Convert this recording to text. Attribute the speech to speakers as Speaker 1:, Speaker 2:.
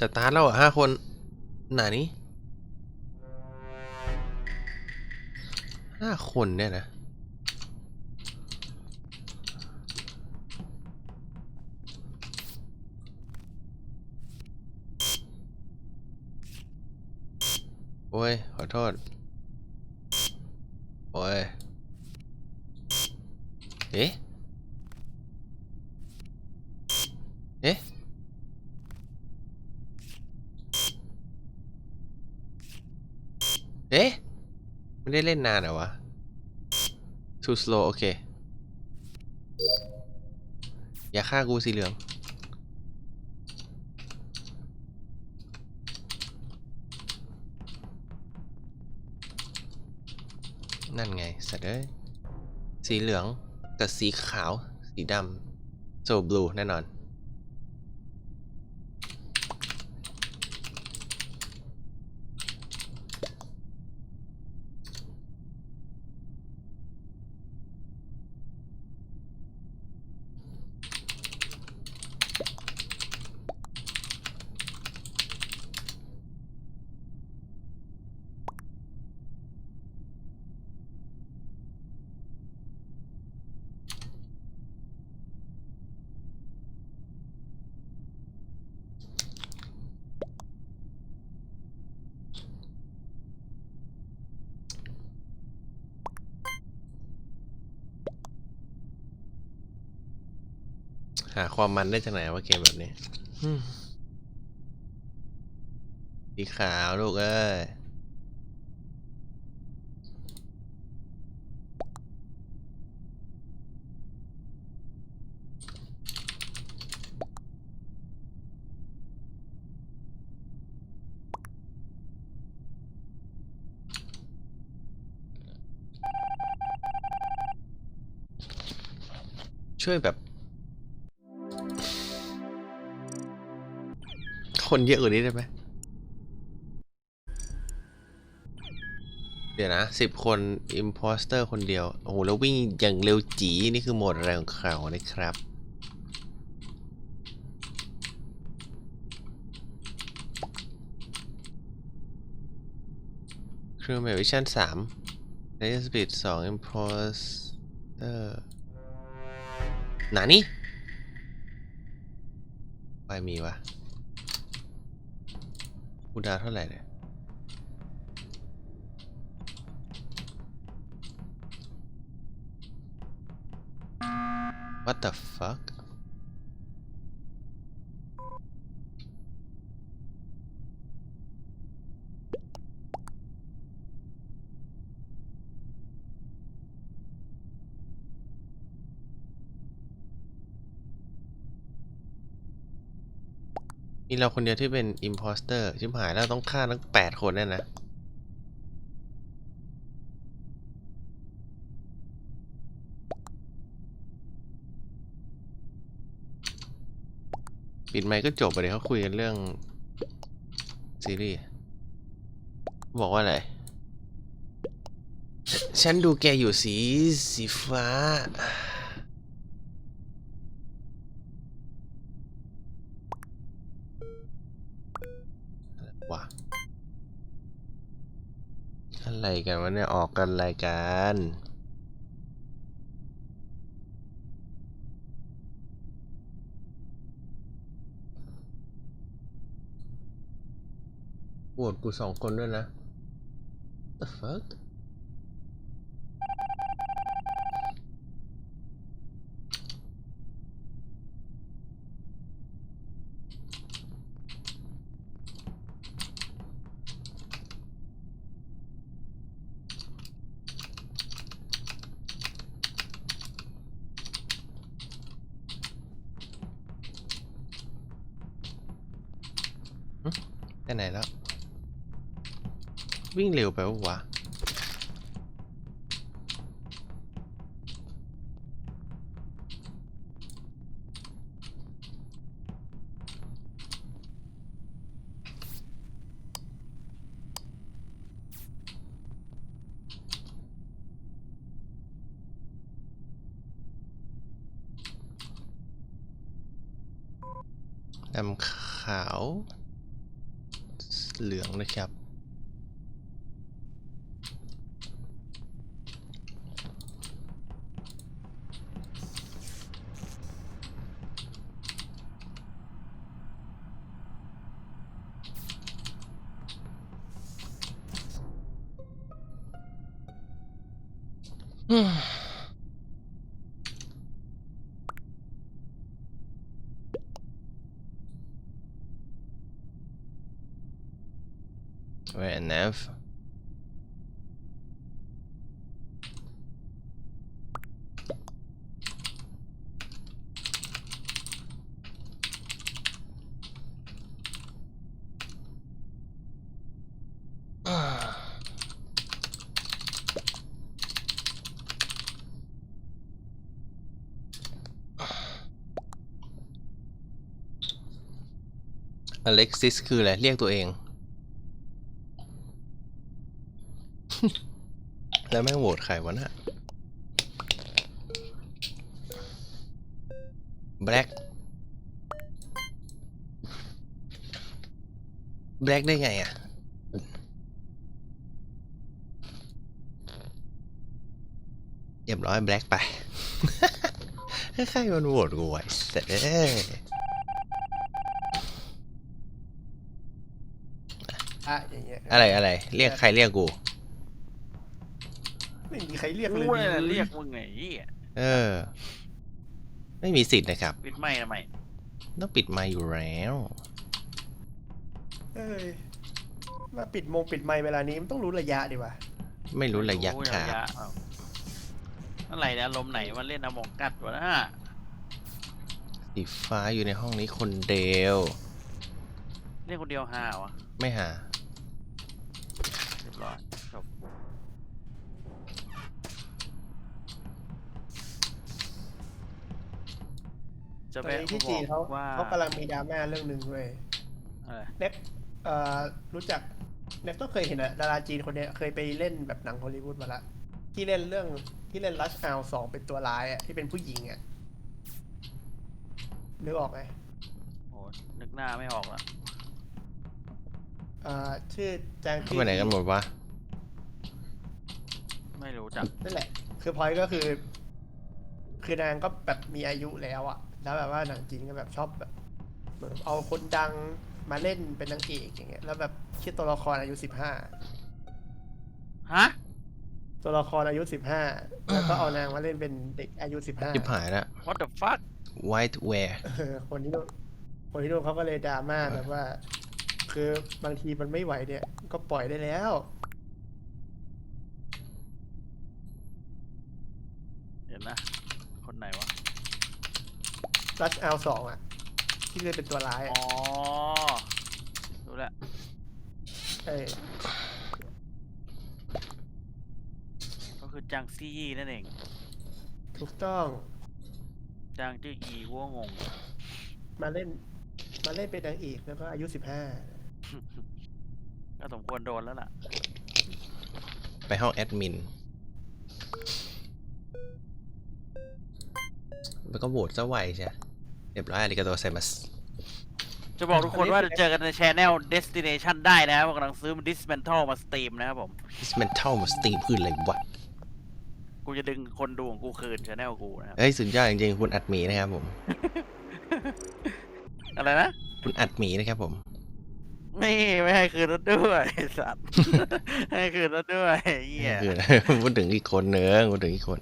Speaker 1: จะตาร์ทแล้วเหรอห้าคนไหนนี่ห้าคนเนี่ยนะ โอ้ย ขอโทษ โอ้ย เอ๊ะ เอ๊ะ เอ๊ะ ไม่ได้เล่นนานเหรอวะ too slow โอเค อย่าฆ่ากูสีเหลือง นั่นไง สัตว์เอ้ย สีเหลืองกับสีขาว สีดำโซบลูแน่นอน หาความมันได้จากไหนว่าเกมแบบนี้อืมสีขาวลูกเอ้ยช่วยแบบ คนเยอะกว่านี้ได้ไหมเดี๋ยวนะสิบคนอิมพอสเตอร์คนเดียว โอ้โห แล้ววิ่งอย่างเร็วจีนี่คือโหมดอะไรของเขานะครับ เครื่องเมวิชั่นสามเรสบิดสองอิมพอสเตอร์หนานี่ไปมีวะ กูดาวเท่าไหร่เนี่ย What the fuck มีเราคนเดียวที่เป็น imposter ชิบหายแล้วต้องฆ่าทั้งแปดคนแน่นะปิดไมค์ก็จบไปเลยเขาคุยกันเรื่อง ซีรีส์บอกว่าอะไร ฉันดูแกอยู่สีสีฟ้า ว่ะอะไรกันวะเนี่ยออกกันรายการโหวตกูสองคนด้วยนะ the fuck ไปไหนแล้ว วิ่งเร็วไปวะดำขาว เหลืองนะครับอื ม Wait, and Nev. Ah. อเล็กซิสคืออะไร เรียกตัวเอง แล้วแม่งโหวตใครวะน่ะแบล็กแบล็กได้ไงอะ เรียบร้อยแบล็กไปใครมันโหวตกูไว้เสร็จเอ้ย
Speaker 2: อะอย่างเงี้ย
Speaker 1: อะไรอะไร เรียกใครเรียกกู
Speaker 2: ไม่มีใครเรียกเลย
Speaker 3: กูเนี่ยเรียกมึงไงเหี้ย
Speaker 1: เออ ไม่มีสิทธิ์นะครับ
Speaker 3: ปิดไม่ทำไม
Speaker 1: ต้องปิดไมค์อยู่แล้ว
Speaker 2: เอ้ยมาปิดมงปิดไมค์เวลานี้มันต้องรู้ระยะดีว่ะ
Speaker 1: ไม่รู้ระยะ
Speaker 3: รู้
Speaker 1: ครับ
Speaker 3: ระยะเอ้าอะไรเนี่ยอารมณ์ไหนมันเล่นอมองกัดวะนะ
Speaker 1: สีฟ้าอยู่ในห้องนี้คนเดียว
Speaker 3: เล่นคนเดียวห้าวะ
Speaker 1: ไม่หา
Speaker 3: เรียบร้อย จบจะ
Speaker 2: ตอน
Speaker 3: ไป
Speaker 2: นี้ที่จีนเขา
Speaker 3: ว่า
Speaker 2: เขากำลังมีดราม่าเรื่องหนึ่งเว้ย
Speaker 3: อะไร
Speaker 2: เน็กเอ่อรู้จักเน็กต้องเคยเห็นอะดาราจีนคนเนี้ยเคยไปเล่นแบบหนังฮอลลีวูดมาละที่เล่นเรื่องที่เล่น Rush Hour สองเป็นตัวร้ายอะที่เป็นผู้หญิงอะนึกออกไหม
Speaker 3: โอ้นึกหน้าไม่ออกละ
Speaker 2: เอ่อชื่อจาง
Speaker 1: เข้า
Speaker 2: จี้
Speaker 1: ไปไหนกันหมดวะ
Speaker 3: ไม่รู้จัก
Speaker 2: นั่นแหละ คือพอยก็คือ คือนางก็แบบมีอายุแล้วอะ แล้วแบบว่าหนังจีนก็แบบชอบแบบเหมือนเอาคนดังมาเล่นเป็นนางเอกอย่างเงี้ย แล้วแบบคิดตัวละครอายุสิบห้า
Speaker 3: ฮะ
Speaker 2: ตัวละครอายุสิบห้าแล้วก็เอานางมาเล่นเป็นเด็กอายุสิบห้า
Speaker 1: จิบหายละ
Speaker 3: what the fuck
Speaker 1: white wear
Speaker 2: คนที่โดนคนที่โดนเขาก็เลยดราม่าแบบว่า คือบางทีมันไม่ไหวเนี่ย ก็ปล่อยได้แล้ว
Speaker 3: เดี๋ยวนะ คนไหนวะ
Speaker 2: รัชเอาสองอะที่เคยเป็นตัวร้าย
Speaker 3: อ๋
Speaker 2: อะ
Speaker 3: อรู้แล้ว
Speaker 2: เอ้ย
Speaker 3: ก็คือจางซี่ยี่นั่นเอง
Speaker 2: ถูกต้อง
Speaker 3: จางจื้ออีวัวงง
Speaker 2: มาเล่น มาเล่นเป็นนางเอกแล้วก็อายุสิบห้า
Speaker 3: ก็สมควรโดนแล้วล่ะ
Speaker 1: ไปห้องแอดมิน แล้วก็โหวตซะไวใช่ เรียบร้อยอาริกาโตไซมัส
Speaker 3: จะบอกทุกคนว่าจะเจอกันในช anel destination ได้นะผมกำลังซื้อมัน dismantle มาสตรีมนะครับผม
Speaker 1: dismantle มาสตรีมคืออะไรวะ
Speaker 3: กูจะดึงคนดูของกูคืนช anel กูนะครับ
Speaker 1: เฮ้ยสุดยอดจริงๆ คุณอัดหมีนะครับผม
Speaker 3: อะไรนะ
Speaker 1: คุณอัดหมีนะครับผม
Speaker 3: ไม่ไม่ให้คืนรถด้วยไอ้สัตว์ ให้คืนรถด้วยไอ้เหี้ย
Speaker 1: คือ พูดถึงอีกคนเนื้อพูดถึงอีกคน